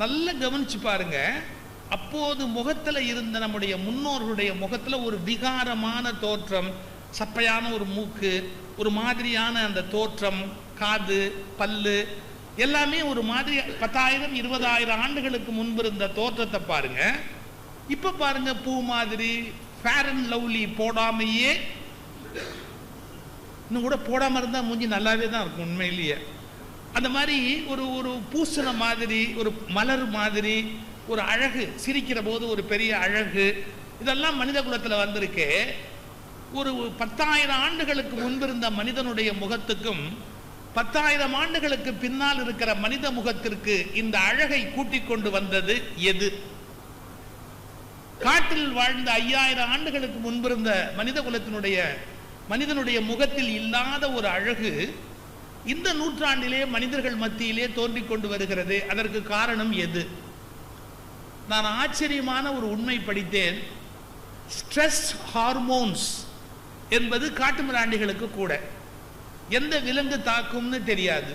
நல்லா கவனிச்சு பாருங்க. அப்போது முகத்தில் இருந்த நம்முடைய முன்னோர்களுடைய முகத்தில் ஒரு விகாரமான தோற்றம் சப்பையான ஒரு மூக்கு ஒரு மாதிரியான அந்த தோற்றம் காது பல்லு எல்லாமே ஒரு மாதிரி பத்தாயிரம் இருபதாயிரம் ஆண்டுகளுக்கு முன்பு இருந்த தோற்றத்தை பாருங்க. இப்ப பாருங்க பூ மாதிரி ஃபேர் அண்ட் லவ்லி போடாமையே இன்னும் கூட போடாம இருந்தா மூஞ்சி நல்லாவே தான் இருக்கும் உண்மையிலேயே. அந்த மாதிரி ஒரு ஒரு பூசண மாதிரி ஒரு மலர் மாதிரி ஒரு அழகு சிரிக்கிற போது ஒரு பெரிய அழகு இதெல்லாம் மனித குலத்துல வந்திருக்கு. ஒரு பத்தாயிரம் ஆண்டுகளுக்கு முன்பு இருந்த மனிதனுடைய முகத்துக்கும் பத்தாயிரம் ஆண்டுகளுக்கு பின்னால் இருக்கிற மனித முகத்திற்கு இந்த அழகை கூட்டிக் கொண்டு வந்தது எது? காட்டில் வாழ்ந்த ஐயாயிரம் ஆண்டுகளுக்கு முன்பிருந்த மனித குலத்தினுடைய மனிதனுடைய முகத்தில் இல்லாத ஒரு அழகு இந்த நூற்றாண்டிலே மனிதர்கள் மத்தியிலே தோன்றி கொண்டு வருகிறது. அதற்கு காரணம் எது? நான் ஆச்சரியமான ஒரு உண்மை படித்தேன். ஸ்ட்ரெஸ் ஹார்மோன்ஸ் என்பது காட்டுமிராண்டிகளுக்கு கூட. எந்த விலங்கு தாக்கும்னு தெரியாது.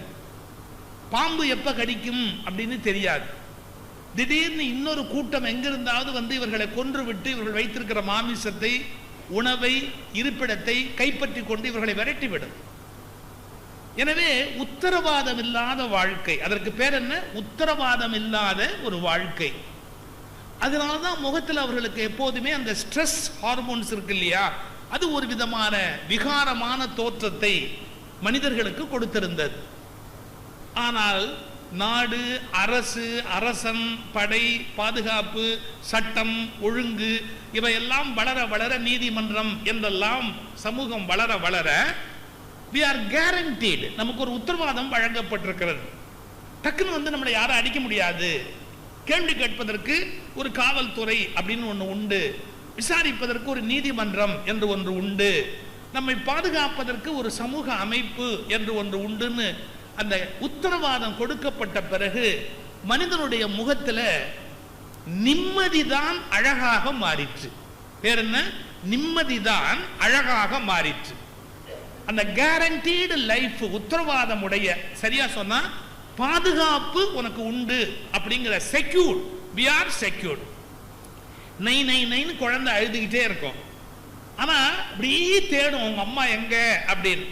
பாம்பு எப்ப கடிக்கும் அப்படின்னு தெரியாது. திடீர்னு இன்னொரு கூட்டம் எங்கிருந்தாவது வந்து இவர்களை கொன்று விட்டு இவர்கள் வைத்திருக்கிற மாமிசத்தை உணவை இருப்பிடத்தை கைப்பற்றி கொண்டு இவர்களை விரட்டிவிடும். எனவே உத்தரவாதம் இல்லாத வாழ்க்கை. அதற்கு பேர் என்ன? உத்தரவாதம் இல்லாத ஒரு வாழ்க்கை. அதனால தான் முகத்தில் அவர்களுக்கு எப்போதுமே அந்த ஸ்ட்ரெஸ் ஹார்மோன்ஸ் இருக்கு இல்லையா? அது ஒரு விதமான விகாரமான தோற்றத்தை மனிதர்களுக்கு கொடுத்திருந்தது. ஆனால் நாடு அரசு அரசன் படை பாதுகாப்பு சட்டம் ஒழுங்கு இவையெல்லாம் வளர வளர நீதிமன்றம் என்றெல்லாம் சமூகம் வளர வளர வி ஆர் கேரண்டீடு நமக்கு ஒரு உத்தரவாதம் வழங்கப்பட்டிருக்கிறது. டக்குன்னு வந்து நம்மளை யாரும் அடிக்க முடியாது. கேள்வி கேட்பதற்கு ஒரு காவல்துறை அப்படின்னு ஒன்று உண்டு. விசாரிப்பதற்கு ஒரு நீதிமன்றம் என்று ஒன்று உண்டு. நம்மை பாதுகாப்பதற்கு ஒரு சமூக அமைப்பு என்று ஒன்று உண்டுன்னு அந்த உத்தரவாதம் கொடுக்கப்பட்ட பிறகு மனிதனுடைய முகத்தில் நிம்மதிதான் அழகாக மாறிற்று. பேர் என்ன? நிம்மதிதான் அழகாக மாறிற்று. அந்த கேரண்டீடு லைஃப் உத்தரவாதம் உடைய சரியா சொன்னா பாதுகாப்பு உனக்கு உண்டு அப்படிங்கிற செக்யூர்ட் வி ஆர் செக்யூர்ட் நை நை நைன்னு குழந்தை அழுதுகிட்டே இருக்கும். ஆனா அப்படியே தேடும் உங்க அம்மா எங்க அப்படின்னு.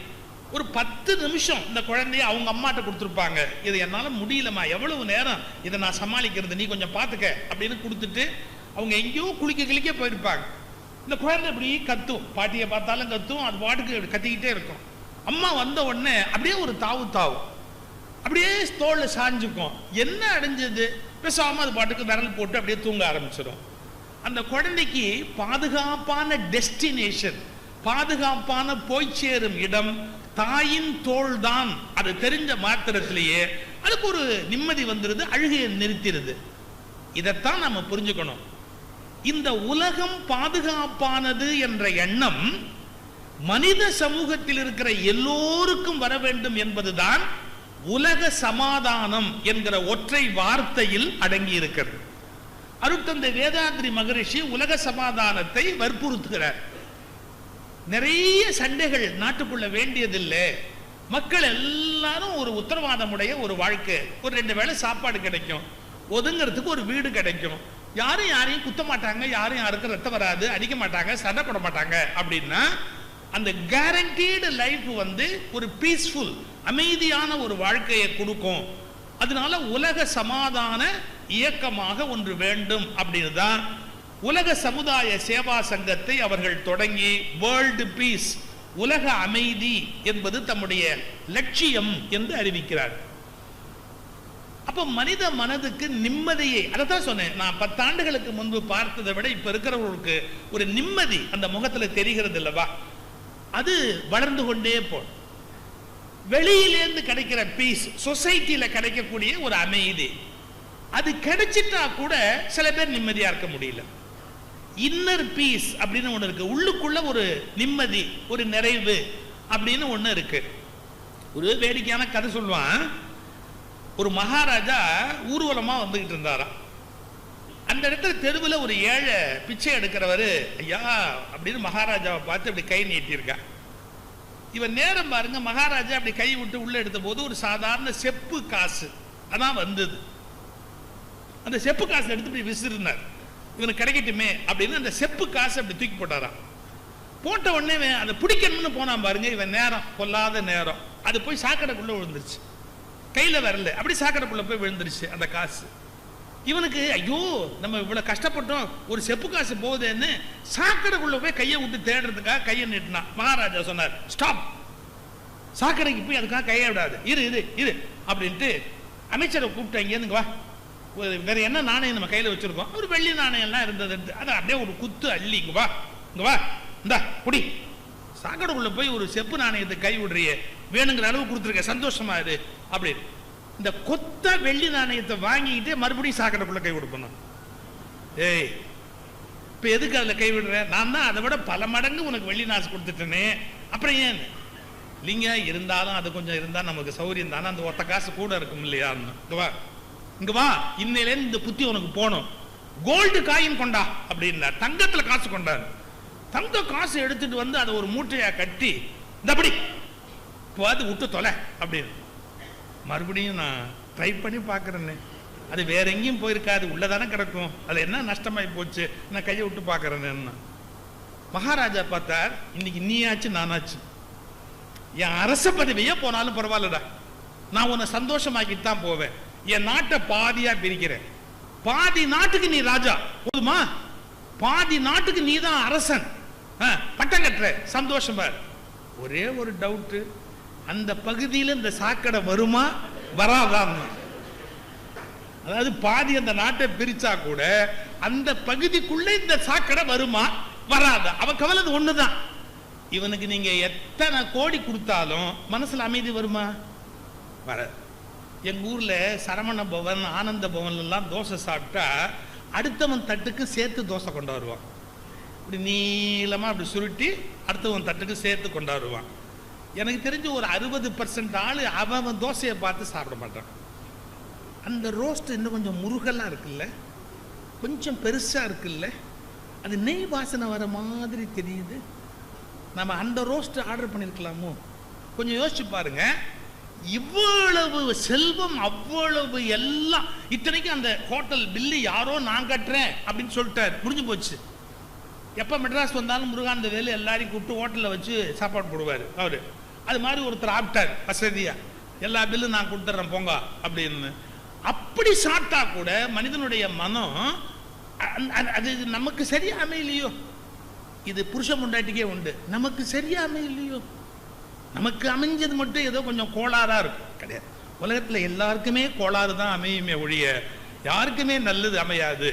ஒரு பத்து நிமிஷம் இந்த குழந்தைய அவங்க அம்மாட்ட கொடுத்துருப்பாங்க. இது என்னால முடியலம்மா எவ்வளவு நேரம்? இதை நான் சமாளிக்கிறது நீ கொஞ்சம் பார்த்துக்க அப்படின்னு கொடுத்துட்டு அவங்க எங்கேயோ குளிக்க கிளிக்க போயிருப்பாங்க. இந்த குழந்தை இப்படி கத்தும். பாட்டியை பார்த்தாலும் கத்தும். அது பாட்டுக்கு கத்திக்கிட்டே இருக்கும். அம்மா வந்த உடனே அப்படியே ஒரு தாவு தாவும் அப்படியே தோல்ல சாஞ்சுக்கும். என்ன அடைஞ்சது? பேசாம அது பாட்டுக்கு விரல் போட்டு அப்படியே தூங்க ஆரம்பிச்சிடும் அந்த குழந்தைக்கு பாதுகாப்பான டெஸ்டினேஷன் பாதுகாப்பான போய் சேரும் இடம் தாயின் தோல் தான் அது தெரிஞ்ச மாத்திரத்திலேயே அதுக்கு ஒரு நிம்மதி வந்துருது அழுகையை நிறுத்திடுது இதைத்தான் நம்ம புரிஞ்சுக்கணும். இந்த உலகம் பாதுகாப்பானது என்ற எண்ணம் மனித சமூகத்தில் இருக்கிற எல்லோருக்கும் வர வேண்டும் என்பதுதான் உலக சமாதானம் என்கிற ஒற்றை வார்த்தையில் அடங்கி இருக்கிறது அருட்தந்தை வேதாந்திரி மகரிஷி உலக சமாதானத்தை வற்புறுத்துகிறார். நிறைய சண்டைகள் நாட்டுக்குள்ள வேண்டியதில்லை. மக்கள் எல்லாரும் ஒரு உத்தரவாதமுடைய ஒரு வாழ்க்கை ஒரு ரெண்டு வேளை சாப்பாடு கிடைக்கும் ஒதுங்கிறதுக்கு ஒரு வீடு கிடைக்கும் யாரும் யாரையும் குத்த மாட்டாங்க யாரும் யாருக்கும் ரத்தம் வராது அடிக்க மாட்டாங்க சண்டை போட மாட்டாங்க. அப்படின்னா அந்த கேரண்டீடு லைஃப் வந்து ஒரு பீஸ்ஃபுல் அமைதியான ஒரு வாழ்க்கையை கொடுக்கும். அதனால உலக சமாதான இயக்கமாக ஒன்று வேண்டும் அப்படின்னு தான் உலக சமுதாய சேவா சங்கத்தை அவர்கள் தொடங்கி வேர்ல்டு பீஸ் உலக அமைதி என்பது தம்முடைய லட்சியம் என்று அறிவிக்கிறார். அப்போ மனித மனதுக்கு நிம்மதியை அதை தான் சொன்னேன். நான் பத்தாண்டுகளுக்கு முன்பு பார்த்ததை விட இப்போ இருக்கிறவர்களுக்கு ஒரு நிம்மதி அந்த முகத்துல தெரிகிறது இல்லவா? அது வளர்ந்து கொண்டே போடும் வெளியிலேருந்து கிடைக்கிற பீஸ் சொசைட்டில கிடைக்கக்கூடிய ஒரு அமைதி. அது கிடைச்சிட்டா கூட சில பேர் நிம்மதியாக இருக்க முடியல. இன்னர் பீஸ் அப்படின்னு ஒன்று இருக்கு. உள்ளுக்குள்ள ஒரு நிம்மதி ஒரு நிறைவு அப்படின்னு ஒன்று இருக்கு. ஒரு வேடிக்கையான கதை சொல்லுவான். ஒரு மகாராஜா ஊர்வலமாக வந்துகிட்டு இருந்தாராம். அந்த இடத்துல தெருவில் ஒரு ஏழை பிச்சை எடுக்கிறவர் ஐயா அப்படின்னு மகாராஜாவை பார்த்து அப்படி கை நீட்டியிருக்கா. இவன் நேரம் பாருங்க மகாராஜா அப்படி கை விட்டு உள்ளே எடுத்த போது ஒரு சாதாரண செப்பு காசு அதான் வந்தது. அந்த செப்பு காசு எடுத்து இப்படி விசிறினார். இவனுக்கு கிடைக்கட்டுமே அப்படின்னு அந்த செப்பு காசு அப்படி தூக்கி போட்டாராம். போட்ட உடனே அதை பிடிக்கணும்னு போனான் பாருங்க இவன் நேரம் கொல்லாத நேரம். அது போய் சாக்கடைக்குள்ளே விழுந்துருச்சு. கையில வரல. அப்படி சாக்கடைக்குள்ள போய் விழுந்துருச்சு அந்த காசு. இவனுக்கு ஐயோ நம்ம இவ்வளோ கஷ்டப்பட்டோம் ஒரு செப்பு காசு போகுதுன்னு சாக்கடைக்குள்ளே போய் கையை விட்டு தேடுறதுக்காக கையை நீட்டினான். மகாராஜா சொன்னார் ஸ்டாப் சாக்கடைக்கு போய் அதுக்காக கையை விடாது. இரு இரு இரு அப்படின்ட்டு அமைச்சரை கூப்பிட்டு இங்கேருந்து வா. ஒரு வேற என்ன நாணயம் நம்ம கையில வச்சிருக்கோம்? ஒரு வெள்ளி நாணயம்லாம் இருந்தது அதை அப்படியே ஒரு குத்து அள்ளி இங்கே வா. இங்க வா. இந்தா குடி. சாக்கடைக்குள்ளே போய் ஒரு செப்பு நாணயத்தை கை விடுறியே. வேணுங்கிற அளவு கொடுத்துருக்க சந்தோஷமா இரு அப்படின்னு இந்த கொத்த வெள்ளி நாணயத்தை வாங்கிக்கிட்டு மறுபடியும் சாக்கடைக்குள்ள கை கொடுக்கணும். ஏய் இப்ப எதுக்கு அதில் கைவிடுறேன் நான் தான் அதை விட பல மடங்கு உனக்கு வெள்ளி நாசு கொடுத்துட்டேனே. அப்புறம் ஏன்? இல்லைங்க இருந்தாலும் அது கொஞ்சம் இருந்தால் நமக்கு சௌரியம் தானே அந்த ஒத்த காசு கூட இருக்கும் இல்லையான்னு இங்க வா. இங்க வா. இன்னையிலேருந்து இந்த புத்தி உனக்கு போகணும். கோல்டு காயின் கொண்டா அப்படின்னா தங்கத்தில் காசு கொண்டாரு. தங்க காசு எடுத்துட்டு வந்து அதை ஒரு மூட்டையா கட்டி இந்த அப்படி விட்டு தொலை அப்படின்னு மறுபடியும் நான் ட்ரை பண்ணி பார்க்குறேன்னு. அது வேற எங்கேயும் போயிருக்காது உள்ளே தானே கிடக்கும். அது என்ன நஷ்டமாகி போச்சு நான் கையை விட்டு பார்க்குறேன்னு மகாராஜா பார்த்தார் இன்னைக்கு நீயாச்சு நானாச்சு. என் அரச பதவியே போனாலும் பரவாயில்லடா. நான் உன்னை சந்தோஷமாக்கிட்டு தான் போவேன். என் நாட்டை பாதியாக பிரிக்கிறேன். பாதி நாட்டுக்கு நீ ராஜா போதுமா? பாதி நாட்டுக்கு நீ தான் அரசன். ஆ, பட்டம் கட்டுற. சந்தோஷமா ஒரே ஒரு டவுட்டு அந்த பகுதியில் இந்த சாக்கடை வருமா? வராதான்னு அதாவது பாதி அந்த நாட்டை பிரிச்சா கூட அந்த பகுதிக்குள்ள இந்த சாக்கடை வருமா? வராதா. அவன் கவலை அது ஒண்ணுதான். இவனுக்கு நீங்க எத்தனை கோடி கொடுத்தாலும் மனசுல அமைதி வருமா? வராது. எங்க ஊர்ல சரவண பவன் ஆனந்த பவன் எல்லாம் தோசை சாப்பிட்டா அடுத்தவன் தட்டுக்கு சேர்த்து தோசை கொண்டு வருவான். இப்படி நீளமா அப்படி சுருட்டி அடுத்தவன் தட்டுக்கு சேர்த்து கொண்டாடுவான் எனக்கு தெரிஞ்சு ஒரு அறுபது பர்சன்ட் ஆள் அவன் அவன் தோசையை பார்த்து சாப்பிட மாட்டான். அந்த ரோஸ்ட் இன்னும் கொஞ்சம் முருகலாக இருக்குல்ல? கொஞ்சம் பெருசாக இருக்குல்ல? அது நெய் வாசனை வர மாதிரி தெரியுது. நம்ம அந்த ரோஸ்ட் ஆர்டர் பண்ணியிருக்கலாமோ கொஞ்சம் யோசிச்சு பாருங்க. இவ்வளவு செல்வம் அவ்வளவு எல்லாம். இத்தனைக்கும் அந்த ஹோட்டல் பில்லு யாரோ நான் கட்டுறேன் அப்படின்னு சொல்லிட்டாரு. முடிஞ்சு போச்சு. எப்போ மெட்ராஸ் வந்தாலும் முருகானந்த வேலு எல்லாரையும் கூப்பிட்டு ஹோட்டலில் வச்சு சாப்பாடு போடுவார். அவர். அது மாதிரி ஒருத்தர் ஆப்டார் வசதியா. எல்லா பில்லும் நான் கொடுத்துட்றேன் போங்க அப்படின்னு. அப்படி சாப்பிட்டா கூட மனிதனுடைய மனம் அது நமக்கு சரியா அமையலையோ இது புருஷ முண்டாட்டிக்கே உண்டு. நமக்கு சரியா அமையலையோ நமக்கு அமைஞ்சது மட்டும் ஏதோ கொஞ்சம் கோளாறா இருக்கும். கிடையாது. உலகத்துல எல்லாருக்குமே கோளாறு தான் அமையுமே ஒழிய யாருக்குமே நல்லது அமையாது.